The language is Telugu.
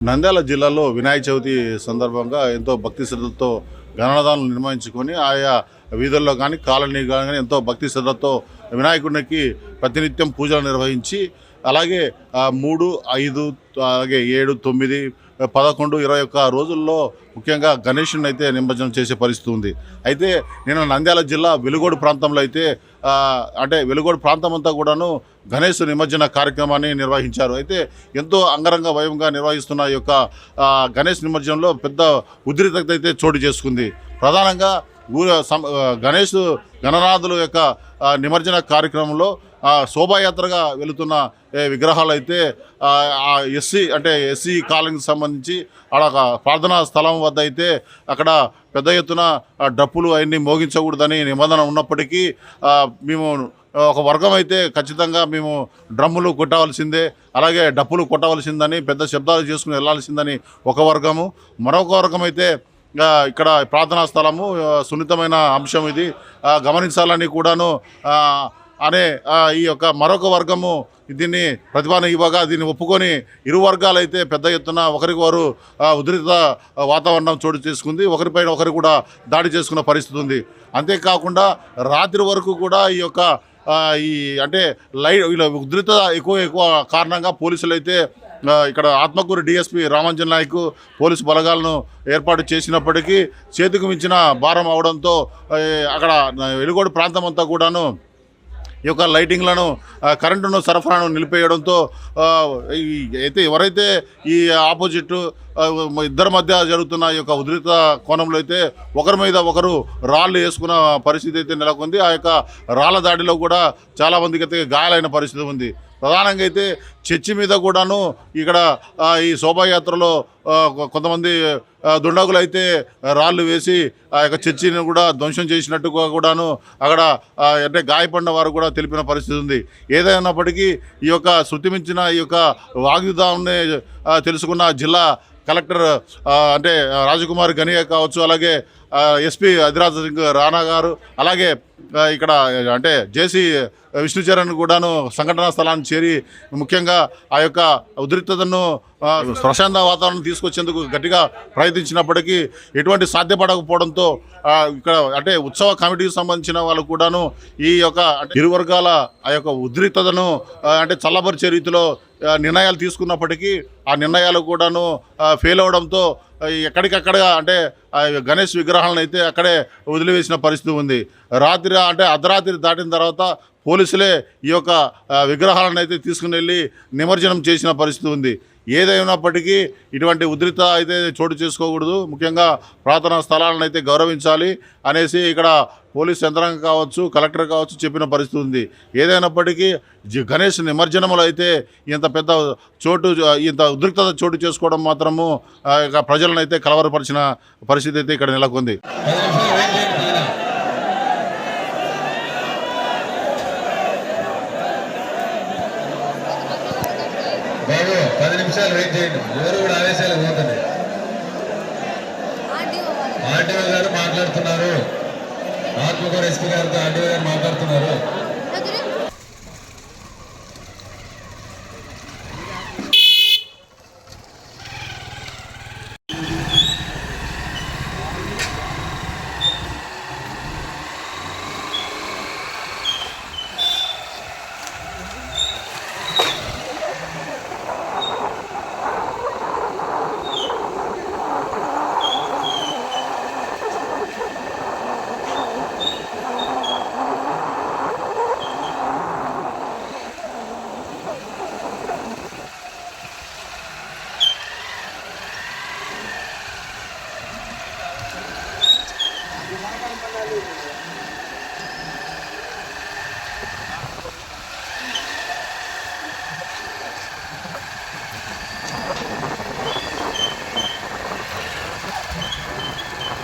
నంద్యాల జిల్లాలో వినాయక చవితి సందర్భంగా ఎంతో భక్తి శ్రద్ధలతో గణనాదాలను నిర్వహించుకొని ఆయా వీధుల్లో కానీ కాలనీ కానీ ఎంతో భక్తి శ్రద్ధతో వినాయకుడికి ప్రతినిత్యం పూజలు నిర్వహించి అలాగే మూడు ఐదు అలాగే ఏడు తొమ్మిది పదకొండు ఇరవై ఒక్క రోజుల్లో ముఖ్యంగా గణేషుని అయితే నిమజ్జనం చేసే పరిస్థితి ఉంది. అయితే నేను నంద్యాల జిల్లా వెలుగోడు ప్రాంతంలో అయితే అంటే వెలుగోడు ప్రాంతం అంతా కూడాను గణేష్ నిమజ్జన కార్యక్రమాన్ని నిర్వహించారు. అయితే ఎంతో అంగరంగ వయంగా నిర్వహిస్తున్న ఈ యొక్క గణేష్ నిమజ్జనంలో పెద్ద ఉద్రిక్తత అయితే చోటు చేసుకుంది. ప్రధానంగా ఊ గణేష్ గణనాథుల యొక్క నిమజ్జన కార్యక్రమంలో శోభాయాత్రగా వెళుతున్న విగ్రహాలు అయితే ఎస్సీ అంటే ఎస్సీ కాలనీకి సంబంధించి అక్కడ ఒక ప్రార్థనా స్థలం వద్ద అయితే అక్కడ పెద్ద ఎత్తున డప్పులు అవన్నీ మోగించకూడదని నిబంధన ఉన్నప్పటికీ మేము ఒక వర్గం అయితే ఖచ్చితంగా మేము డ్రమ్ములు కొట్టవలసిందే అలాగే డప్పులు కొట్టవలసిందని పెద్ద శబ్దాలు చేసుకుని వెళ్ళాల్సిందని ఒక వర్గము. మరొక వర్గం అయితే ఇక్కడ ప్రార్థనా స్థలము సున్నితమైన అంశం ఇది. గమనించాలని కూడాను అనే ఈ యొక్క మరొక వర్గము దీన్ని ప్రతిపాదన ఇవ్వగా దీన్ని ఒప్పుకొని ఇరు వర్గాలైతే పెద్ద ఎత్తున ఒకరికి వారు ఉధృత వాతావరణం చోటు చేసుకుంది ఒకరిపైన ఒకరు కూడా దాడి చేసుకున్న పరిస్థితి ఉంది. అంతేకాకుండా రాత్రి వరకు కూడా ఈ యొక్క ఈ అంటే లైట్ వీళ్ళ ఉధృత ఎక్కువ ఎక్కువ కారణంగా పోలీసులు అయితే ఇక్కడ ఆత్మకూరు డిఎస్పీ రామంజన్ నాయక్ పోలీసు బలగాలను ఏర్పాటు చేసినప్పటికీ చేతికి మించిన భారం అవడంతో అక్కడ వెలుగోడు ప్రాంతం అంతా కూడాను ఈ యొక్క లైటింగ్లను కరెంటును సరఫరాను నిలిపేయడంతో అయితే ఎవరైతే ఈ ఆపోజిట్ ఇద్దరి మధ్య జరుగుతున్న ఈ యొక్క ఉధృత కోణంలో అయితే ఒకరి మీద ఒకరు రాళ్ళు వేసుకున్న పరిస్థితి అయితే నెలకొంది. ఆ యొక్క రాళ్ళ దాడిలో కూడా చాలా మందికి అయితే గాయాలైన పరిస్థితి ఉంది. ప్రధానంగా అయితే చర్చి మీద కూడాను ఇక్కడ ఈ శోభాయాత్రలో కొంతమంది దుండగులు అయితే రాళ్ళు వేసి ఆ యొక్క చర్చిని కూడా ధ్వంసం చేసినట్టుగా కూడాను అక్కడ అంటే గాయపడిన వారు కూడా తెలిపిన పరిస్థితి ఉంది. ఏదైనప్పటికీ ఈ యొక్క శృతిమించిన ఈ యొక్క వాగ్యుదాన్ని తెలుసుకున్న జిల్లా కలెక్టర్ అంటే రాజకుమార్ గనియా కావచ్చు అలాగే ఎస్పీ అధిరాజ్ సింగ్ రాణా గారు అలాగే ఇక్కడ అంటే జేసీ విష్ణుచరణ్ కూడాను సంఘటనా స్థలాన్ని చేరి ముఖ్యంగా ఆ యొక్క ఉద్రిక్తతను ప్రశాంత వాతావరణం తీసుకొచ్చేందుకు గట్టిగా ప్రయత్నించినప్పటికీ ఎటువంటి సాధ్యపడకపోవడంతో ఇక్కడ అంటే ఉత్సవ కమిటీకి సంబంధించిన వాళ్ళు కూడాను ఈ యొక్క ఇరు వర్గాల ఆ యొక్క ఉద్రిక్తతను అంటే చల్లబరిచే రీతిలో నిర్ణయాలు తీసుకున్నప్పటికీ ఆ నిర్ణయాలు కూడాను ఫెయిల్ అవడంతో ఎక్కడికక్కడ అంటే గణేష్ విగ్రహాలను అయితే అక్కడే వదిలివేసిన పరిస్థితి ఉంది. రాత్రి అంటే అర్ధరాత్రి దాటిన తర్వాత పోలీసులే ఈ యొక్క విగ్రహాలను అయితే తీసుకుని వెళ్ళి నిమజ్జనం చేసిన పరిస్థితి ఉంది. ఏదైనప్పటికీ ఇటువంటి ఉధృత అయితే చోటు చేసుకోకూడదు. ముఖ్యంగా ప్రార్థనా స్థలాలను అయితే గౌరవించాలి అనేసి ఇక్కడ పోలీస్ యంత్రాంగం కావచ్చు కలెక్టర్ కావచ్చు చెప్పిన పరిస్థితి ఉంది. ఏదైనప్పటికీ జి- గణేష్ నిమజ్జనములు అయితే ఇంత పెద్ద చోటు ఇంత ఉద్రిక్తత చోటు చేసుకోవడం మాత్రము ప్రజలను అయితే కలవరపరిచిన పరిస్థితి అయితే ఇక్కడ నెలకొంది. నిమిషాలు వెయిట్ చేయండి. ఎవరు కూడా ఆవేశాలు పోతుంది ఆర్టీఓ గారు మాట్లాడుతున్నారు. ఆత్మకూరు ఎస్పీ గారితో ఆర్టీఓ గారు మాట్లాడుతున్నారు.